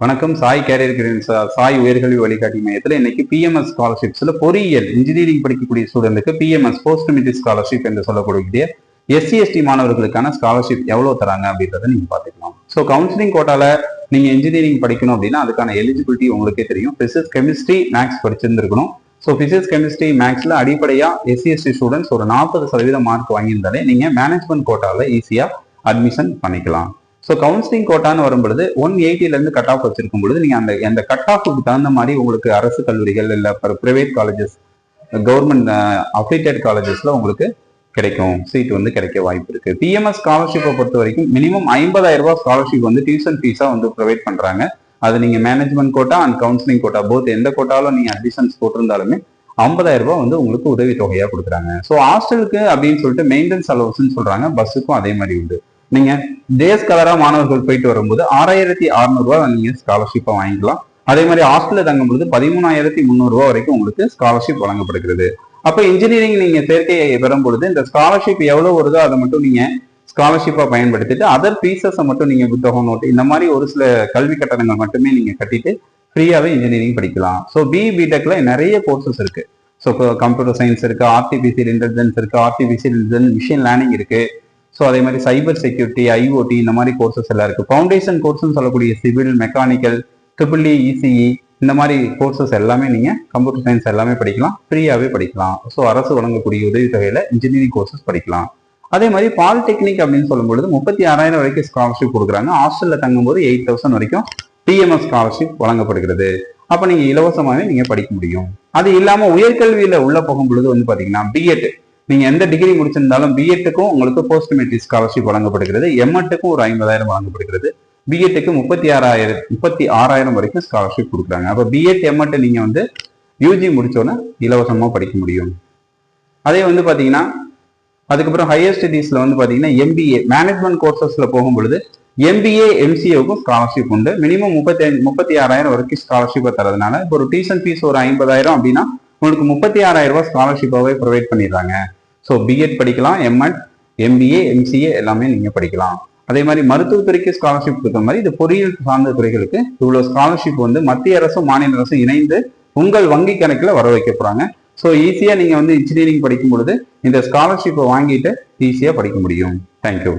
வணக்கம். Sai carrier green Sai உயர்கல்வி வழிகாட்டி மையத்தில் இன்னைக்கு பிஎம்எஸ் ஸ்காலர்ஷிப்ஸ்ல பொறியியல் இன்ஜினியரிங் படிக்கக்கூடிய ஸ்டூடெண்ட்டுக்கு பிஎம்எஸ் போஸ்ட் மெட்ரிக் ஸ்காலர்ஷிப் என்று சொல்லக்கூடிய எஸ்சி எஸ்டி மாணவர்களுக்கான ஸ்காலர்ஷிப் எவ்வளவு தராங்க அப்படின்றத நீங்க பாத்துக்கலாம் ஸோ கவுன்சிலிங் கோட்டால நீங்க இன்ஜினியரிங் படிக்கணும் அப்படின்னா அதுக்கான எலிஜிபிலிட்டி உங்களுக்கே தெரியும். பிசிக்ஸ் கெமிஸ்ட்ரி மேக்ஸ் படிச்சிருந்துருக்கணும். ஸோ பிசிக்ஸ் கெமிஸ்ட்ரி மேக்ஸ்ல அடிப்படையா எஸ்சி எஸ்டி ஸ்டூடெண்ட்ஸ் ஒரு நாற்பது சதவீத மார்க் வாங்கியிருந்தாலே நீங்க மேனேஜ்மெண்ட் கோட்டால ஈஸியா அட்மிஷன் பண்ணிக்கலாம். ஸோ கவுன்சிலிங் கோட்டான்னு வரும்பொழுது ஒன் எயிட்டிலேருந்து கட் ஆஃப் வச்சிருக்கும் பொழுது நீங்கள் அந்த அந்த கட் ஆஃபுக்கு தகுந்த மாதிரி உங்களுக்கு அரசு கல்லூரிகள் இல்லை ப்ரைவேட் காலேஜஸ் கவர்மெண்ட் அஃபிலியேட்டட் காலேஜஸில் உங்களுக்கு கிடைக்கும். சீட் வந்து கிடைக்க வாய்ப்பு இருக்கு. பிஎம்எஸ் ஸ்காலர்ஷிப்பை பொறுத்த வரைக்கும் மினிமம் ஐம்பதாயிரம் ரூபாய் ஸ்காலர்ஷிப் வந்து டியூஷன் ஃபீஸா வந்து ப்ரொவைட் பண்றாங்க. அது நீங்க management quota and counselling quota both எந்த கோட்டாலும் நீங்க அட்மிஷன்ஸ் போட்டிருந்தாலுமே ஐம்பதாயிரம் ரூபாய் வந்து உங்களுக்கு உதவி தொகையா கொடுக்குறாங்க. ஸோ ஹாஸ்டலுக்கு அப்படின்னு சொல்லிட்டு மெயின்டெனன்ஸ் அலவன்ஸ்னு சொல்றாங்க பஸ்ஸுக்கும் அதே மாதிரி உண்டு. நீங்க டேஸ் கலரா மாணவர்கள் போயிட்டு வரும்போது ஆறாயிரத்தி அறுநூறுவா நீங்க ஸ்காலர்ஷிப்பை வாங்கிக்கலாம். அதே மாதிரி ஹாஸ்டல்ல தங்கும் பொழுது பதிமூணாயிரத்தி முந்நூறுரூவா வரைக்கும் உங்களுக்கு ஸ்காலர்ஷிப் வழங்கப்படுகிறது. அப்போ இன்ஜினியரிங் நீங்க சேர்க்கையை பெறும் பொழுது இந்த ஸ்காலர்ஷிப் எவ்வளவு வருதோ அதை மட்டும் நீங்க ஸ்காலர்ஷிப்பை பயன்படுத்திட்டு அதர் ஃபீஸஸை மட்டும் நீங்க புத்தகம் நோட்டு இந்த மாதிரி ஒரு சில கல்வி கட்டணங்கள் மட்டுமே நீங்க கட்டிட்டு ஃப்ரீயாவே இன்ஜினியரிங் படிக்கலாம். ஸோ பி பிடெக்ல நிறைய கோர்சஸ் இருக்கு. ஸோ கம்ப்யூட்டர் சயின்ஸ் இருக்கு ஆர்டிபிசியல் இன்டெலிஜென்ஸ் இருக்கு ஆர்டிபிசியல் இன்டெலிஜென்ஸ் மிஷின் லேர்னிங் இருக்கு. ஸோ அதே மாதிரி சைபர் செக்யூரிட்டி ஐஓடி இந்த மாதிரி கோர்சஸ் எல்லாம் இருக்குது ஃபவுண்டேஷன் கோர்ஸ்னு சொல்லக்கூடிய சிவில் மெக்கானிக்கல் ட்ரிபிள் இசிஇ இந்த மாதிரி கோர்சஸ் எல்லாமே நீங்கள் கம்ப்யூட்டர் சயின்ஸ் எல்லாமே படிக்கலாம். ஃப்ரீயாகவே படிக்கலாம். ஸோ அரசு வழங்கக்கூடிய உதவித்தொகையில் இன்ஜினியரிங் கோர்சஸ் படிக்கலாம். அதே மாதிரி பாலிடெக்னிக் அப்படின்னு சொல்லும்பொழுது முப்பத்தி ஆறாயிரம் வரைக்கும் ஸ்காலர்ஷிப் கொடுக்குறாங்க. ஹாஸ்டலில் தங்கும்போது எயிட் தௌசண்ட் வரைக்கும் டிஎம்எஸ் ஸ்காலர்ஷிப் வழங்கப்படுகிறது. அப்போ நீங்கள் இலவசமாகவே நீங்கள் படிக்க முடியும். அது இல்லாமல் உயர்கல்வியில் உள்ளே போகும் பொழுது வந்து பார்த்தீங்கன்னா பிஎட் நீங்க எந்த டிகிரி முடிச்சிருந்தாலும் பிஎட்டுக்கும் உங்களுக்கு போஸ்ட் மெட்ரிக் ஸ்காலர்ஷிப் வழங்கப்படுகிறது. எம்எட்டுக்கும் ஒரு ஐம்பதாயிரம் வழங்கப்படுகிறது. பிஎட்டுக்கு முப்பத்தி ஆறாயிரம் முப்பத்தி ஆறாயிரம் வரைக்கும் ஸ்காலர்ஷிப் கொடுக்குறாங்க. அப்ப பிஎட் எம்எட் நீங்க வந்து யூஜி முடிச்சோன்னே இலவசமா படிக்க முடியும். அதே வந்து பாத்தீங்கன்னா அதுக்கப்புறம் ஹையர் ஸ்டடீஸ்ல வந்து பாத்தீங்கன்னா எம்பிஏ மேனேஜ்மெண்ட் கோர்சஸ்ல போகும் பொழுது எம்பிஏ எம்சிஏவுக்கும் ஸ்காலர்ஷிப் உண்டு. மினிமம் முப்பத்தி அஞ்சு முப்பத்தி ஆறாயிரம் வரைக்கும் ஸ்காலர்ஷிப்பை தரதுனால இப்போ ஒரு டியூஷன் ஃபீஸ் ஒரு ஐம்பதாயிரம் அப்படின்னா உங்களுக்கு முப்பத்தி ஆறாயிரம் ரூபாய் ஸ்காலர்ஷிப்பாகவே ப்ரொவைட் பண்ணிடுறாங்க. ஸோ பிஎட் படிக்கலாம் எம்எட் எம்பிஏ எம்சிஏ எல்லாமே நீங்கள் படிக்கலாம். அதே மாதிரி மருத்துவத்துறைக்கு ஸ்காலர்ஷிப் கொடுத்த மாதிரி இது பொறியியல் சார்ந்த துறைகளுக்கு இவ்வளோ ஸ்காலர்ஷிப் வந்து மத்திய அரசும் மாநில அரசும் இணைந்து உங்கள் வங்கி கணக்கில் வர வைக்க போறாங்க. ஸோ ஈஸியா நீங்கள் வந்து இன்ஜினியரிங் படிக்கும் பொழுது இந்த ஸ்காலர்ஷிப்பை வாங்கிட்டு ஈஸியாக படிக்க முடியும். தேங்க்யூ